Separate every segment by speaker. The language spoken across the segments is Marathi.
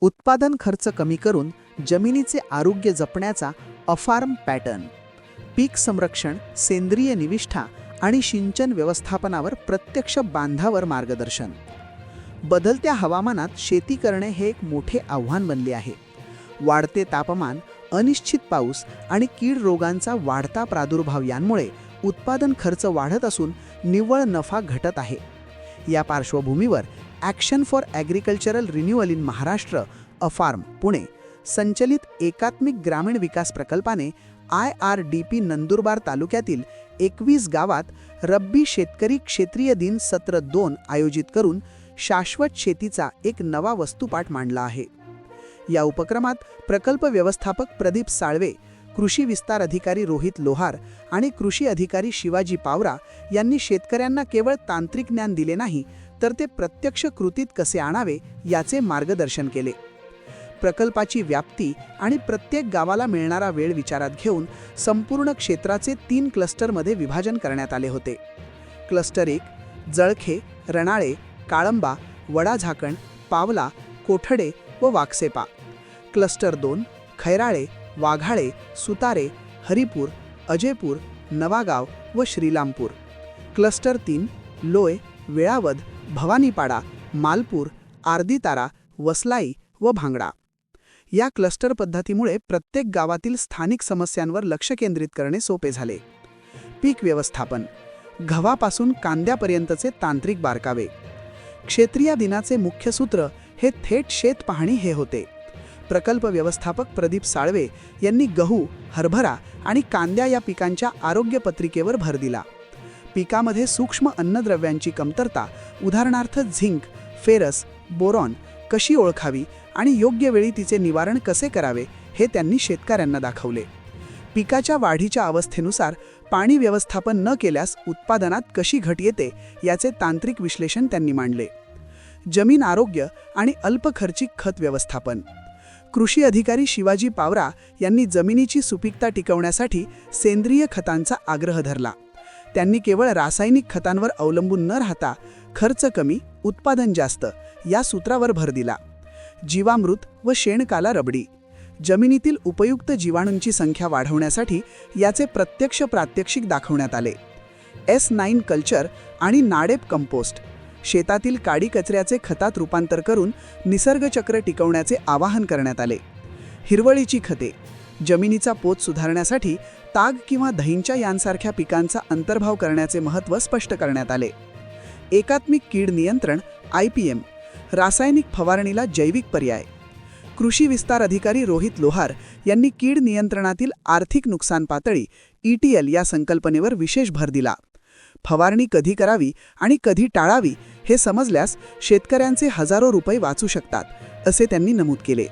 Speaker 1: उत्पादन खर्च कमी करून जमिनीचे आरोग्य जपण्याचा अफार्म पॅटर्न. पीक संरक्षण सेंद्रिय निविष्ठा आणि सिंचन व्यवस्थापनावर प्रत्यक्ष बांधावर मार्गदर्शन. बदलत्या हवामानात शेती करणे हे एक मोठे आव्हान बनले आहे. वाढते तापमान अनिश्चित पाऊस आणि कीड रोगांचा वाढता प्रादुर्भाव यांमुळे उत्पादन खर्च वाढत असून निव्वळ नफा घटत आहे. या पार्श्वभूमीवर action for agricultural renewal in Maharashtra AFARM Pune. संचलित एकात्मिक ग्रामीण विकास प्रकल्पाने I R D P Nandurbar तालुक्यातील एकवीस गावात रब्बी शेतकरी क्षेत्रीय दिन सत्र दोन आयोजित करून शाश्वत शेतीचा एक नवा वस्तुपाठ मांडला आहे. या उपक्रमात प्रकल्प व्यवस्थापक प्रदीप साळवे कृषी विस्तार अधिकारी रोहित लोहार आणि कृषी अधिकारी शिवाजी पावरा यांनी शेतकऱ्यांना केवळ तांत्रिक ज्ञान दिले नाही तर ते प्रत्यक्ष कृतीत कसे आणावे याचे मार्गदर्शन केले. प्रकल्पाची व्याप्ती आणि प्रत्येक गावाला मिळणारा वेळ विचारात घेऊन संपूर्ण क्षेत्राचे तीन क्लस्टरमध्ये विभाजन करण्यात आले होते. क्लस्टर एक जळखे रणाळे काळंबा वडाझाकण पावला कोठडे व वाक्सेपा. क्लस्टर दोन खैराळे वाघाळे सुतारे हरिपूर अजयपूर नवागाव व श्रीलामपूर. क्लस्टर तीन लोय वेळावद भवानीपाडा मालपूर आर्दीतारा वसलाई व भांगडा. या क्लस्टर पद्धतीमुळे प्रत्येक गावातील स्थानिक समस्यांवर लक्ष केंद्रित करणे सोपे झाले. पीक व्यवस्थापन. गव्हापासून कांद्यापर्यंतचे तांत्रिक बारकावे. क्षेत्रीय दिनाचे मुख्य सूत्र हे थेट शेत पाहणी हे होते. प्रकल्प व्यवस्थापक प्रदीप साळवे यांनी गहू हरभरा आणि कांद्या या पिकांच्या आरोग्य पत्रिकेवर भर दिला. पिकामध्ये सूक्ष्म अन्नद्रव्यांची कमतरता उदाहरणार्थ झिंक फेरस बोरॉन कशी ओळखावी आणि योग्य वेळी तिचे निवारण कसे करावे हे त्यांनी शेतकऱ्यांना दाखवले. पिकाच्या वाढीच्या अवस्थेनुसार पाणी व्यवस्थापन न केल्यास उत्पादनात कशी घट येते याचे तांत्रिक विश्लेषण त्यांनी मांडले. जमीन आरोग्य आणि अल्पखर्चिक खत व्यवस्थापन. कृषी अधिकारी शिवाजी पावरा यांनी जमिनीची सुपीकता टिकवण्यासाठी सेंद्रिय खतांचा आग्रह धरला. त्यांनी केवळ रासायनिक खतांवर अवलंबून न राहता खर्च कमी उत्पादन जास्त या सूत्रावर भर दिला. जीवामृत व शेणकाला रबडी. जमिनीतील उपयुक्त जीवाणूंची संख्या वाढवण्यासाठी याचे प्रत्यक्ष प्रात्यक्षिक दाखवण्यात आले. एस नाईन कल्चर आणि नाडेप कंपोस्ट. शेतातील काडी कचऱ्याचे खतात रूपांतर करून निसर्गचक्र टिकवण्याचे आवाहन करण्यात आले. हिरवळीची खते. जमिनीचा पोत सुधारण्यासाठी ताग किंवा दहींच्या यांसारख्या पिकांचा अंतर्भाव करण्याचे महत्त्व स्पष्ट करण्यात आले. एकात्मिक कीड नियंत्रण आय पी एम रासायनिक फवारणीला जैविक पर्याय. कृषी विस्तार अधिकारी रोहित लोहार यांनी कीड नियंत्रणातील आर्थिक नुकसान पातळी ई टी एल या संकल्पनेवर विशेष भर दिला. फवारणी कधी करावी आणि कधी टाळावी हे समजल्यास शेतकऱ्यांचे हजारो रुपये वाचू शकतात असे त्यांनी नमूद केले.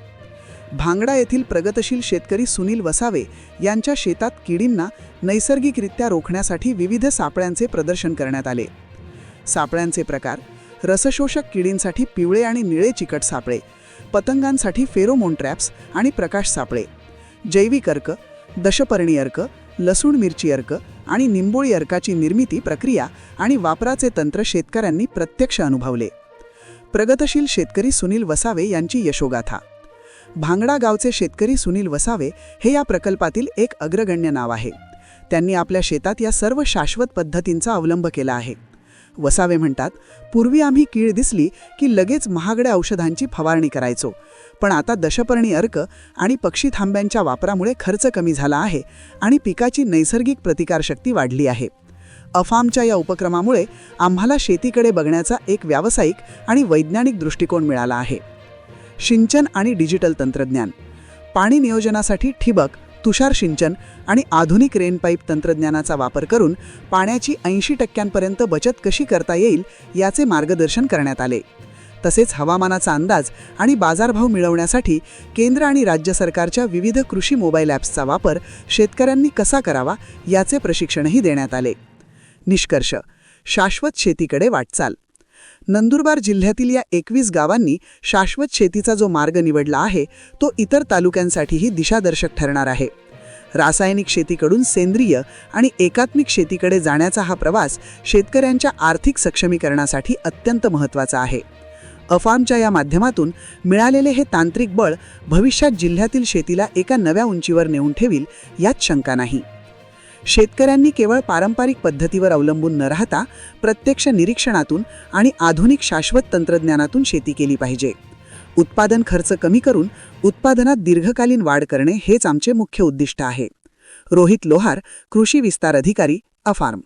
Speaker 1: भांगडा येथील प्रगतशील शेतकरी सुनील वसावे यांच्या शेतात किडींना नैसर्गिकरित्या रोखण्यासाठी विविध सापळ्यांचे प्रदर्शन करण्यात आले. सापळ्यांचे प्रकार रसशोषक किडींसाठी पिवळे आणि निळे चिकट सापळे पतंगांसाठी फेरोमोन ट्रॅप्स आणि प्रकाश सापळे जैविक अर्क दशपर्णी अर्क लसूण मिरची अर्क आणि निंबोळी अर्काची निर्मिती प्रक्रिया आणि वापराचे तंत्र शेतकऱ्यांनी प्रत्यक्ष अनुभवले. प्रगतशील शेतकरी सुनील वसावे यांची यशोगाथा भांगडा गावचे शेतकरी सुनील वसावे हे या प्रकल्पातील एक अग्रगण्य नाव आहे. त्यांनी आपल्या शेतात या सर्व शाश्वत पद्धतींचा अवलंब केला आहे. वसावे म्हणतात पूर्वी आम्ही कीड दिसली की लगेच महागड्या औषधांची फवारणी करायचो. पण आता दशपर्णी अर्क आणि पक्षी थांब्यांच्या वापरामुळे खर्च कमी झाला आहे आणि पिकाची नैसर्गिक प्रतिकारशक्ती वाढली आहे. अफामच्या या उपक्रमामुळे आम्हाला शेतीकडे बघण्याचा एक व्यावसायिक आणि वैज्ञानिक दृष्टिकोन मिळाला आहे. सिंचन आणि डिजिटल तंत्रज्ञान. पाणी नियोजनासाठी ठिबक तुषार सिंचन आणि आधुनिक रेन पाईप तंत्रज्ञानाचा वापर करून पाण्याची ऐंशी टक्क्यांपर्यंत बचत कशी करता येईल याचे मार्गदर्शन करण्यात आले. तसेच हवामानाचा अंदाज आणि बाजारभाव मिळवण्यासाठी केंद्र आणि राज्य सरकारच्या विविध कृषी मोबाईल ॲप्सचा वापर शेतकऱ्यांनी कसा करावा याचे प्रशिक्षणही देण्यात आले. निष्कर्ष शाश्वत शेतीकडे वाटचाल. नंदुरबार जिल्ह्यातील या एकवीस गावांनी शाश्वत शेतीचा जो मार्ग निवडला आहे तो इतर तालुक्यांसाठीही दिशादर्शक ठरणार आहे. रासायनिक शेतीकडून सेंद्रिय आणि एकात्मिक शेतीकडे जाण्याचा हा प्रवास शेतकऱ्यांच्या आर्थिक सक्षमीकरणासाठी अत्यंत महत्त्वाचा आहे. अफामच्या या माध्यमातून मिळालेले हे तांत्रिक बळ भविष्यात जिल्ह्यातील शेतीला एका नव्या उंचीवर नेऊन ठेवील यात शंका नाही. शेतकऱ्यांनी केवळ पारंपरिक पद्धतीवर अवलंबून न राहता प्रत्यक्ष निरीक्षणातून आणि आधुनिक शाश्वत तंत्रज्ञानातून शेती केली पाहिजे. उत्पादन खर्च कमी करून उत्पादनात दीर्घकालीन वाढ करणे हेच आमचे मुख्य उद्दिष्ट आहे. रोहित लोहार कृषी विस्तार अधिकारी अफार्म.